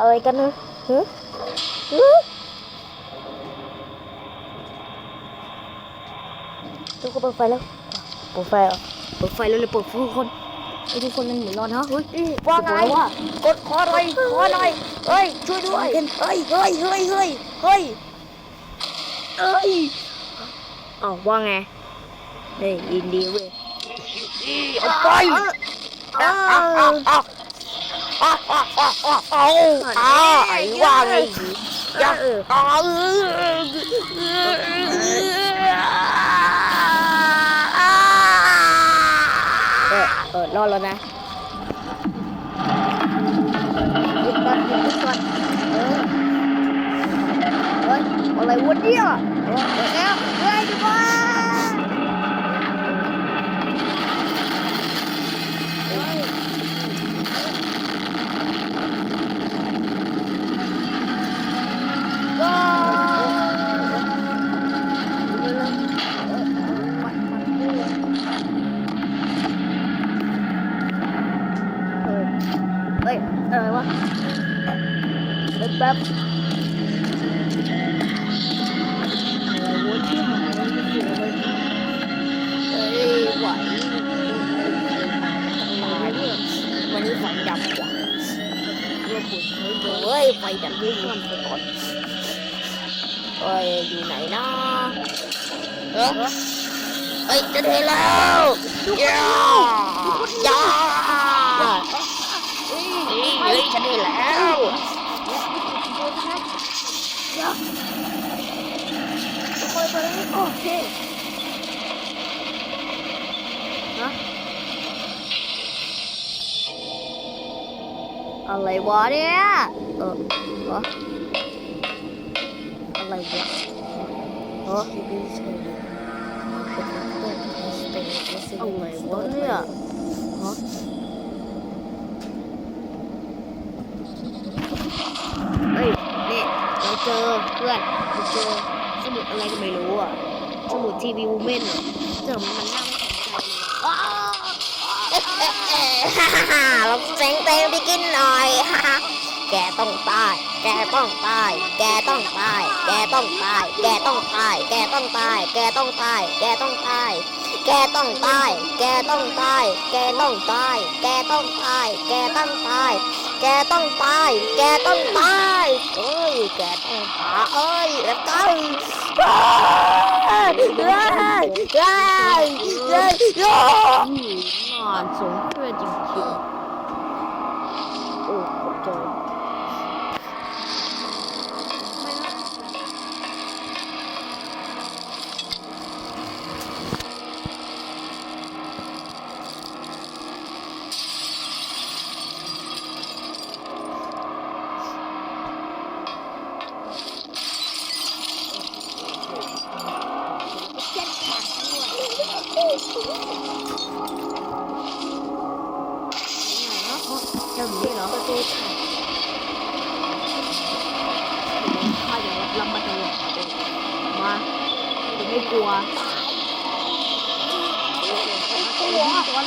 อะไรกันนะฮึฮึทุกคนเปิดไฟแล้วเปิดไฟเหรอเปิดไฟแล้วเลยเปิดไฟทุกคนไอ้ทุกคนมันเหมือนนอนฮะเฮ้ยว่าไงกดคอหน่อยคอหน่อยเฮ้ยช่วยด้วยเฮ้ยเฮ้ยเฮ้ยเฮ้ยเฮ้ยเฮ้ยอ้าวว่าไงเฮ้ยยินดีเว้ยเอาไป เอาเอาไอ้ว่าไงอย่าเอาเออเออรอดแล้วนะหยุดก่อนหยุดก่อนเออเฮ้ยอะไรวะเนี่ยเออแล้ว อะไรวะแป๊บแป๊บวันนี้ไฟดับว่ะเฮ้ยไฟดับด้วยมันไปก่อนไอ้ยอยู่ไหนนะเอ้เอ้ยจะเทแล้วย่าย่า ฉันได้แล้วคอยไปแล้วโอเคฮะอะไรวะเนี่ย เออวะอะไรวะเอออะไรวะเนี่ยฮะ เฮ้ยนี่ เจอเพื่อนเราเจอสมุดอะไรก็ไม่รู้อะสมุดทีวีวูแมนอะเจอมันน่าไม่สนใจเลยอ้าวเราเซ็งเต็งไปกินหน่อยแกต้องตาย แกต้องตาย แกต้องตาย แกต้องตาย แกต้องตาย แกต้องตาย แกต้องตาย แกต้องตาย แกต้องตาย แกต้องตาย แกต้องตาย แกต้องตาย แกต้องตาย แกต้องตาย แกต้องตาย แกต้องตาเอ้ยแล้วกันเอ้ยเอ้ยเอ้ยเอ้ยเอ้ยงานสมเพื่อจริงอ้ขอบใจ ๆเจ้าหมีเหรอประตูข้าจะรับลำมาตลอดมาจะไม่กลัวกลัวก่อน